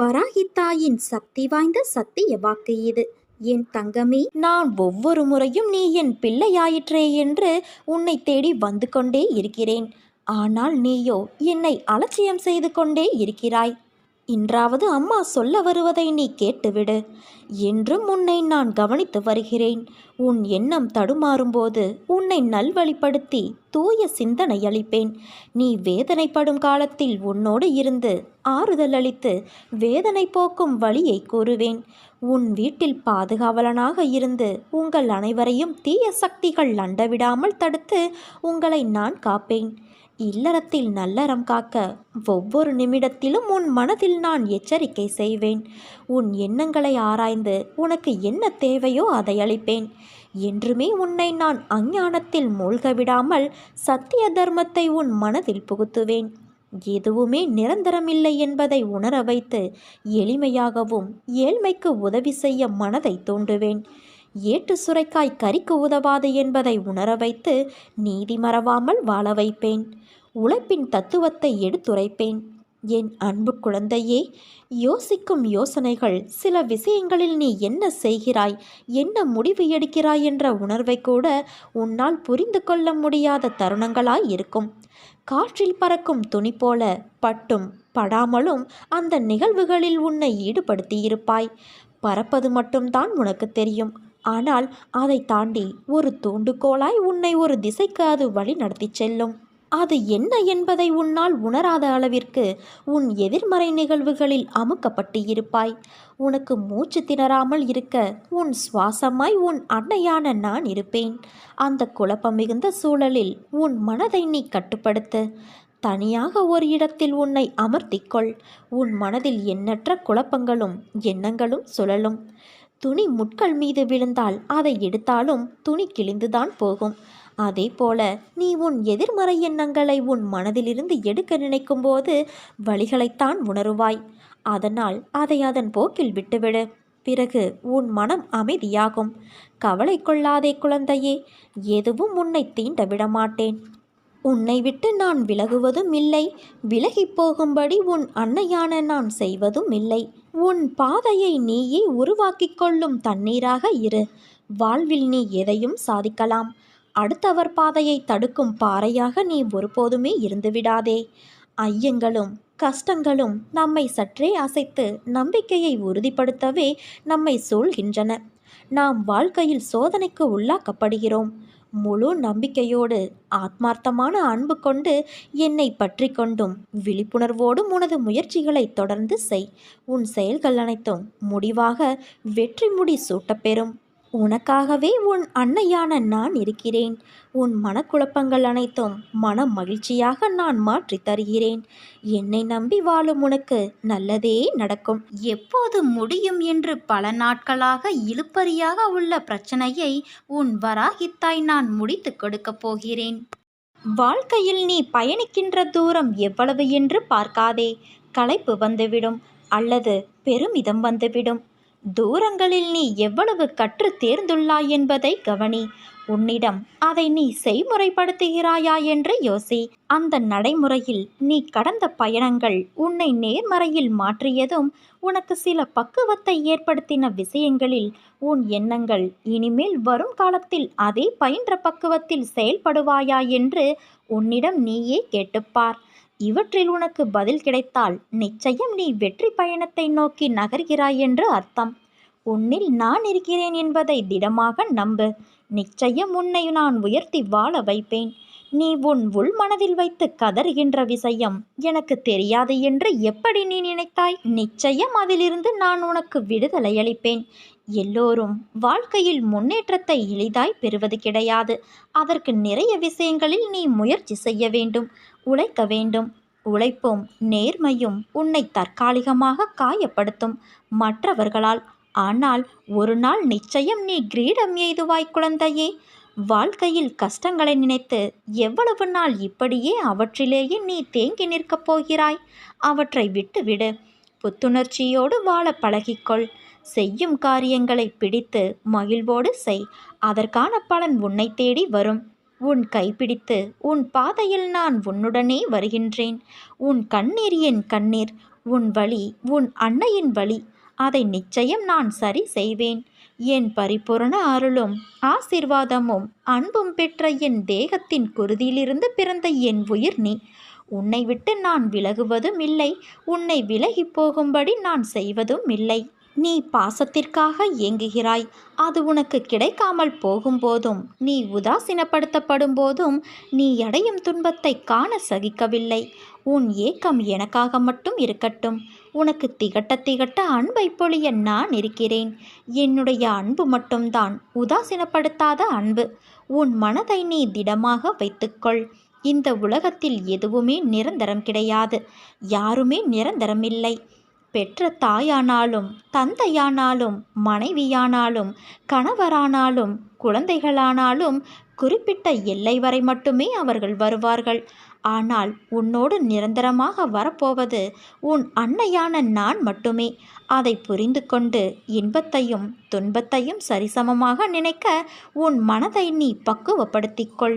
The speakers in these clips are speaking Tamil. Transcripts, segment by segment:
வராகித்தாயின் சக்தி வாய்ந்த சத்திய வாக்கு இது. என் தங்கமே நான் ஒவ்வொரு முறையும் நீ என் பிள்ளையாயிற்றே என்று உன்னை தேடி வந்து கொண்டே இருக்கிறேன். ஆனால் நீயோ என்னை அலட்சியம் செய்து கொண்டே இருக்கிறாய். இன்றாவது அம்மா சொல்ல வருவதை நீ கேட்டுவிடு. என்றும் உன்னை நான் கவனித்து வருகிறேன். உன் எண்ணம் தடுமாறும்போது உன்னை நல்வழிப்படுத்தி தூய சிந்தனை அளிப்பேன். நீ வேதனைப்படும் காலத்தில் உன்னோடு இருந்து ஆறுதல் அளித்து வேதனை போக்கும் வழியை கூறுவேன். உன் வீட்டில் பாதுகாவலனாக இருந்து உங்கள் அனைவரையும் தீய சக்திகள் அண்டவிடாமல் தடுத்து உங்களை நான் காப்பேன். இல்லறத்தில் நல்லறம் காக்க ஒவ்வொரு நிமிடத்திலும் உன் மனதில் நான் எச்சரிக்கை செய்வேன். உன் எண்ணங்களை ஆராய்ந்து உனக்கு என்ன தேவையோ அதை அளிப்பேன். என்றுமே உன்னை நான் அஞ்ஞானத்தில் மூழ்க விடாமல் சத்திய தர்மத்தை உன் மனதில் புகுத்துவேன். எதுவுமே நிரந்தரமில்லை என்பதை உணர வைத்து எளிமையாகவும் ஏழ்மைக்கு உதவி செய்ய மனதை தூண்டுவேன். ஏட்டு சுரைக்காய் கறிக்கு உதவாது என்பதை உணர வைத்து நீதி மறவாமல் வாழ வைப்பேன். உழைப்பின் தத்துவத்தை எடுத்துரைப்பேன். என் அன்பு குழந்தையே யோசிக்கும் யோசனைகள் சில விஷயங்களில் நீ என்ன செய்கிறாய் என்ன முடிவு எடுக்கிறாய் என்ற உணர்வை கூட உன்னால் புரிந்து கொள்ள முடியாத தருணங்களாய் இருக்கும். காற்றில் பறக்கும் துணி போல பட்டும் படாமலும் அந்த நிகழ்வுகளில் உன்னை ஈடுபடுத்தியிருப்பாய். பறப்பது மட்டும்தான் உனக்கு தெரியும். ஆனால் அதை தாண்டி ஒரு தூண்டுகோலாய் உன்னை ஒரு திசைக்கு அது வழி நடத்தி செல்லும். அது என்ன என்பதை உன்னால் உணராத அளவிற்கு உன் எதிர்மறை நிகழ்வுகளில் அமுக்கப்பட்டு இருப்பாய் உனக்கு மூச்சு திணறாமல் இருக்க உன் சுவாசமாய் உன் அன்னையான நான் இருப்பேன். அந்த குழப்பம் மிகுந்த சூழலில் உன் மனதை நீ கட்டுப்படுத்து. தனியாக ஒரு இடத்தில் உன்னை அமர்த்திக்கொள். உன் மனதில் எண்ணற்ற குழப்பங்களும் எண்ணங்களும் சுழலும். துணி முட்கள் மீது விழுந்தால் அதை எடுத்தாலும் துணி கிழிந்துதான் போகும். அதே போல நீ உன் எதிர்மறை எண்ணங்களை உன் மனதிலிருந்து எடுக்க நினைக்கும்போது வழிகளைத்தான் உணருவாய். அதனால் அதை அதன் போக்கில் விட்டுவிடு. பிறகு உன் மனம் அமைதியாகும். கவலை கொள்ளாதே குழந்தையே எதுவும் உன்னை தீண்ட விடமாட்டேன். உன்னை விட்டு நான் விலகுவதும் இல்லை. விலகிப் போகும்படி உன் அன்னையான நான் செய்வதும் இல்லை. உன் பாதையை நீயே உருவாக்கிக் கொள்ளும் தண்ணீராக இரு. வாழ்வில் நீ எதையும் சாதிக்கலாம். அடுத்தவர் பாதையை தடுக்கும் பாறையாக நீ ஒருபோதுமே இருந்துவிடாதே. ஐயங்களும் கஷ்டங்களும் நம்மை சற்றே அசைத்து நம்பிக்கையை உறுதிப்படுத்தவே நம்மை சூழ்கின்றன. நாம் வாழ்க்கையில் சோதனைக்கு உள்ளாக்கப்படுகிறோம். முழு நம்பிக்கையோடு ஆத்மார்த்தமான அன்பு கொண்டு என்னை பற்றி கொண்டும் விழிப்புணர்வோடும் உனது முயற்சிகளை தொடர்ந்து செய். உன் செயல்கள் அனைத்தும் முடிவாக வெற்றி முடி சூட்டப்பெறும் உனக்காகவே உன் அன்னையான நான் இருக்கிறேன். உன் மனக்குழப்பங்கள் அனைத்தும் மன மகிழ்ச்சியாக நான் மாற்றி தருகிறேன். என்னை நம்பி வாழும் உனக்கு நல்லதே நடக்கும். எப்போது முடியும் என்று பல நாட்களாக இழுப்பறியாக உள்ள பிரச்சனையை உன் வராகித்தாய் நான் முடித்து கொடுக்கப் போகிறேன். வாழ்க்கையில் நீ பயணிக்கின்ற தூரம் எவ்வளவு என்று பார்க்காதே. களைப்பு வந்துவிடும் அல்லது பெருமிதம் வந்துவிடும். தூரங்களில் நீ எவ்வளவு கற்று தேர்ந்துள்ளாய் என்பதை கவனி. உன்னிடம் அதை நீ செய்முறைப்படுத்துகிறாயா என்று யோசி. அந்த நடைமுறையில் நீ கடந்த பயணங்கள் உன்னை நேர்மறையில் மாற்றியதும் உனக்கு சில பக்குவத்தை ஏற்படுத்தின விஷயங்களில் உன் எண்ணங்கள் இனிமேல் வரும் காலத்தில் அதே பயின்ற பக்குவத்தில் செயல்படுவாயா என்று உன்னிடம் நீயே கேட்டுப்பார். இவற்றில் உனக்கு பதில் கிடைத்தால் நிச்சயம் நீ வெற்றி பயணத்தை நோக்கி நகர்கிறாய் என்று அர்த்தம். உன்னில் நான் இருக்கிறேன் என்பதை திடமாக நம்பு. நிச்சயம் உன்னை நான் உயர்த்தி வாழ வைப்பேன். நீ உன் உள் மனதில் வைத்து கதறுகின்ற விஷயம் எனக்கு தெரியாது என்று எப்படி நீ நினைத்தாய்? நிச்சயம் அதிலிருந்து நான் உனக்கு விடுதலை அளிப்பேன். எல்லோரும் வாழ்க்கையில் முன்னேற்றத்தை எளிதாய் பெறுவது கிடையாது. அதற்கு நிறைய விஷயங்களில் நீ முயற்சி செய்ய வேண்டும் உழைக்க வேண்டும். உழைப்பும் நேர்மையும் உன்னை தற்காலிகமாக காயப்படுத்தும் மற்றவர்களால். ஆனால் ஒரு நாள் நிச்சயம் நீ கிரீடம் எய்துவாய் குழந்தையே. வாழ்க்கையில் கஷ்டங்களை நினைத்து எவ்வளவு நாள் இப்படியே அவற்றிலேயே நீ தேங்கி நிற்கப் போகிறாய்? அவற்றை விட்டுவிடு. புத்துணர்ச்சியோடு வாழ பழகிக்கொள். செய்யும் காரியங்களை பிடித்து மகிழ்வோடு செய். அதற்கான பலன் உன்னை தேடி வரும். உன் கைப்பிடித்து உன் பாதையில் நான் உன்னுடனே வருகின்றேன். உன் கண்ணீர் என் கண்ணீர் உன் வழி உன் அன்னையின் வழி அதை நிச்சயம் நான் சரி செய்வேன். என் பரிபூரண அருளும் ஆசீர்வாதமும் அன்பும் பெற்ற என் தேகத்தின் குருதியிலிருந்து பிறந்த என் உயிர் நீ. உன்னை விட்டு நான் விலகுவதும் இல்லை உன்னை விலகி போகும்படி நான் செய்வதும் இல்லை. நீ பாசத்திற்காக ஏங்குகிறாய். அது உனக்கு கிடைக்காமல் போகும்போதும் நீ உதாசீனப்படுத்தப்படும் போதும் நீ அடையும் துன்பத்தை காண சகிக்கவில்லை. உன் ஏக்கம் எனக்காக மட்டும் இருக்கட்டும். உனக்கு திகட்ட திகட்ட அன்பை பொழிய நான் இருக்கிறேன். என்னுடைய அன்பு மட்டும்தான் உதாசீனப்படுத்தாத அன்பு. உன் மனதை நீ திடமாக வைத்துக்கொள். இந்த உலகத்தில் எதுவுமே நிரந்தரம் கிடையாது. யாருமே நிரந்தரமில்லை. பெற்ற தாயானாலும் தந்தையானாலும் மனைவியானாலும் கணவரானாலும் குழந்தைகளானாலும் குறிப்பிட்ட எல்லை வரை மட்டுமே அவர்கள் வருவார்கள். ஆனால் உன்னோடு நிரந்தரமாக வரப்போவது உன் அன்னையான நான் மட்டுமே. அதை புரிந்து கொண்டு இன்பத்தையும் துன்பத்தையும் சரிசமமாக நினைக்க உன் மனதை நீ பக்குவப்படுத்திக்கொள்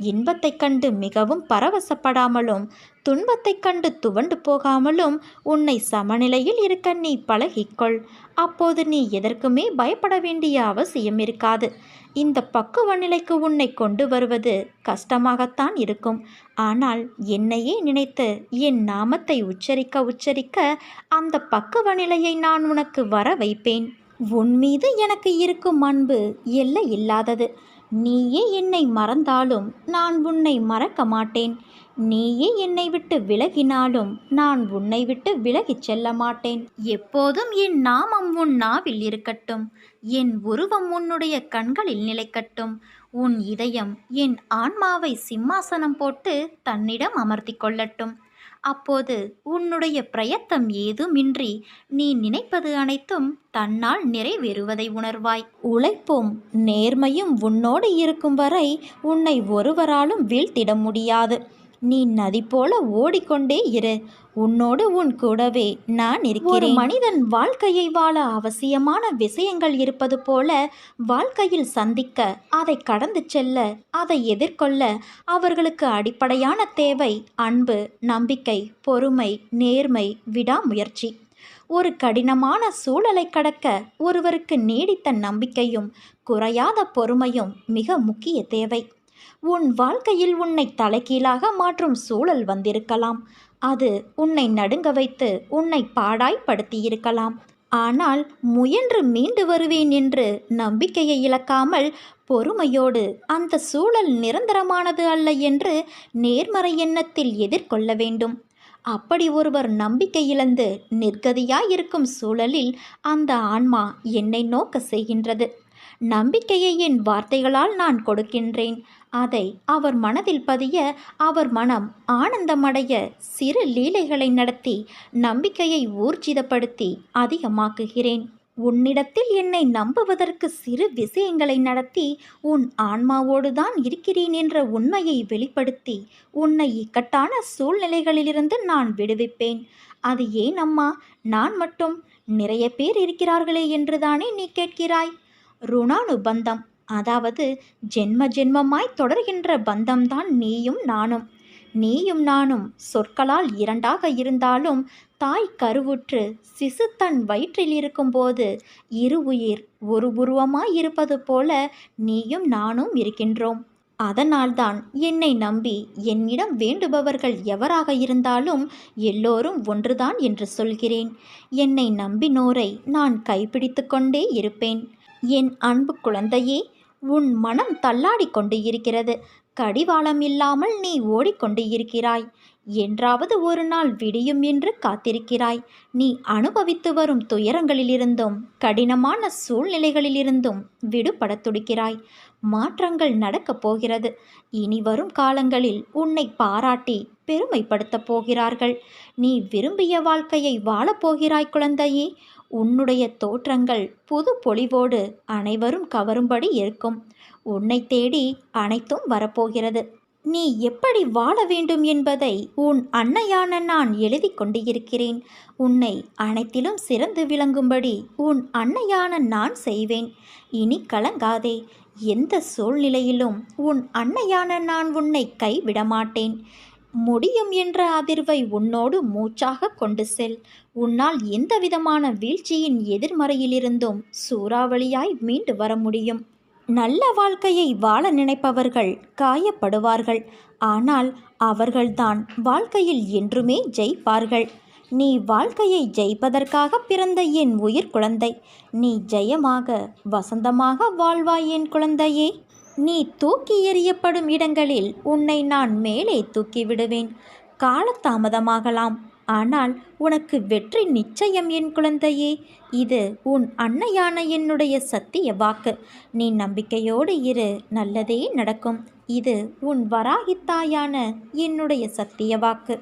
இன்பத்தைக் கண்டு மிகவும் பரவசப்படாமலும் துன்பத்தைக் கண்டு துவண்டு போகாமலும் உன்னை சமநிலையில் இருக்க நீ பழகிக்கொள். அப்போது நீ எதற்குமே பயப்பட வேண்டிய அவசியம் இருக்காது. இந்த பக்குவ நிலைக்கு உன்னை கொண்டு வருவது கஷ்டமாகத்தான் இருக்கும். ஆனால் என்னையே நினைத்து என் நாமத்தை உச்சரிக்க உச்சரிக்க அந்த பக்குவ நிலையை நான் உனக்கு வர வைப்பேன் உன் மீது எனக்கு இருக்கும் அன்பு எல்லை இல்லாதது. நீயே என்னை மறந்தாலும் நான் உன்னை மறக்க மாட்டேன். நீயே என்னை விட்டு விலகினாலும் நான் உன்னை விட்டு விலகிச் செல்ல மாட்டேன். எப்போதும் என் நாமம் உன் நாவில் இருக்கட்டும். என் உருவம் உன்னுடைய கண்களில் நிலைக்கட்டும். உன் இதயம் என் ஆன்மாவை சிம்மாசனம் போட்டு தன்னிடம் அமர்த்தி கொள்ளட்டும். அப்போது உன்னுடைய பிரயத்தம் ஏதுமின்றி நீ நினைப்பது அனைத்தும் தன்னால் நிறைவேறுவதை உணர்வாய். உழைப்பும் நேர்மையும் உன்னோடு இருக்கும் வரை உன்னை ஒருவராலும் வீழ்த்திட முடியாது. நீ நதி போல ஓடிக்கொண்டே இரு. உன்னோடு உன் கூடவே நான் இருக்கிறேன். மனிதன் வாழ்க்கையை வாழ அவசியமான விஷயங்கள் இருப்பது போல வாழ்க்கையில் சந்திக்க அதை கடந்து செல்ல அதை எதிர்கொள்ள அவர்களுக்கு அடிப்படையான தேவை அன்பு நம்பிக்கை பொறுமை நேர்மை விடாமுயற்சி. ஒரு கடினமான சூழலை கடக்க ஒருவருக்கு நீடித்த நம்பிக்கையும் குறையாத பொறுமையும் மிக முக்கிய தேவை. உன் வாழ்க்கையில் உன்னை தலைகீழாக மாற்றும் சூழல் வந்திருக்கலாம். அது உன்னை நடுங்க வைத்து உன்னை பாடாய்ப்படுத்தியிருக்கலாம். ஆனால் முயன்று மீண்டு வருவேன் என்று நம்பிக்கையை இழக்காமல் பொறுமையோடு அந்த சூழல் நிரந்தரமானது அல்ல என்று நேர்மறை எண்ணத்தில் எதிர்கொள்ள வேண்டும். அப்படி ஒருவர் நம்பிக்கை இழந்து நிர்கதியாயிருக்கும் சூழலில் அந்த ஆன்மா என்னை நோக்க செய்கின்றது. நம்பிக்கையை என் வார்த்தைகளால் நான் கொடுக்கின்றேன். அதை அவர் மனதில் பதிய அவர் மனம் ஆனந்தமடைய சிறு லீலைகளை நடத்தி நம்பிக்கையை ஊர்ஜிதப்படுத்தி அதிகமாக்குகிறேன். உன்னிடத்தில் என்னை நம்புவதற்கு சிறு விஷயங்களை நடத்தி உன் ஆன்மாவோடுதான் இருக்கிறேன் என்ற உண்மையை வெளிப்படுத்தி உன்னை இக்கட்டான சூழ்நிலைகளிலிருந்து நான் விடுவிப்பேன். அது ஏன் அம்மா? நான் மட்டும் நிறைய பேர் இருக்கிறார்களே என்றுதானே நீ கேட்கிறாய்? ருணானுபந்தம். அதாவது ஜென்ம ஜென்மமாய் தொடர்கின்ற பந்தம்தான் நீயும் நானும். நீயும் நானும் சொற்களால் இரண்டாக இருந்தாலும் தாய் கருவுற்று சிசு தன் வயிற்றில் இருக்கும்போது இரு உயிர் ஒரு உருவமாய் இருப்பது போல நீயும் நானும் இருக்கின்றோம். அதனால்தான் என்னை நம்பி என்னிடம் வேண்டுபவர்கள் எவராக இருந்தாலும் எல்லோரும் ஒன்றுதான் என்று சொல்கிறேன். என்னை நம்பினோரை நான் கைப்பிடித்து கொண்டே இருப்பேன். என் அன்பு குழந்தையே உன் மனம் தள்ளாடி கொண்டு இருக்கிறது. கடிவாளம் இல்லாமல் நீ ஓடிக்கொண்டு இருக்கிறாய். என்றாவது ஒரு நாள் விடியும் என்று காத்திருக்கிறாய். நீ அனுபவித்து வரும் துயரங்களிலிருந்தும் கடினமான சூழ்நிலைகளிலிருந்தும் விடுபடத் துடிக்கிறாய். மாற்றங்கள் நடக்கப் போகிறது. இனி வரும் காலங்களில் உன்னை பாராட்டி பெருமைப்படுத்தப் போகிறார்கள். நீ விரும்பிய வாழ்க்கையை வாழப்போகிறாய் குழந்தையே. உன்னுடைய தோற்றங்கள் புது பொலிவோடு அனைவரும் கவரும்படி இருக்கும். உன்னை தேடி அனைத்தும் வரப்போகிறது. நீ எப்படி வாழ வேண்டும் என்பதை உன் அன்னையான நான் எழுதி கொண்டு இருக்கிறேன் உன்னை அனைத்திலும் சிறந்து விளங்கும்படி உன் அன்னையான நான் செய்வேன். இனி கலங்காதே. எந்த சூழ்நிலையிலும் உன் அன்னையான நான் உன்னை கைவிட மாட்டேன் முடியும் என்ற அதிர்வை உன்னோடு மூச்சாக கொண்டு செல். உன்னால் எந்த விதமான வீழ்ச்சியின் எதிர்மறையிலிருந்தும் சூறாவளியாய் மீண்டு வர முடியும். நல்ல வாழ்க்கையை வாழ நினைப்பவர்கள் காயப்படுவார்கள். ஆனால் அவர்கள்தான் வாழ்க்கையில் என்றுமே ஜெயிப்பார்கள். நீ வாழ்க்கையை ஜெயிப்பதற்காக பிறந்த என் உயிர் குழந்தை. நீ ஜெயமாக வசந்தமாக வாழ்வாய் என் குழந்தையே. நீ தூக்கி எறியப்படும் இடங்களில் உன்னை நான் மேலே தூக்கி விடுவேன். காலதாமதமாகலாம். ஆனால் உனக்கு வெற்றி நிச்சயம் என் குழந்தையே. இது உன் அன்னையான என்னுடைய சத்திய வாக்கு. நீ நம்பிக்கையோடு இரு நல்லதே நடக்கும். இது உன் வராகித்தாயான என்னுடைய சத்திய வாக்கு.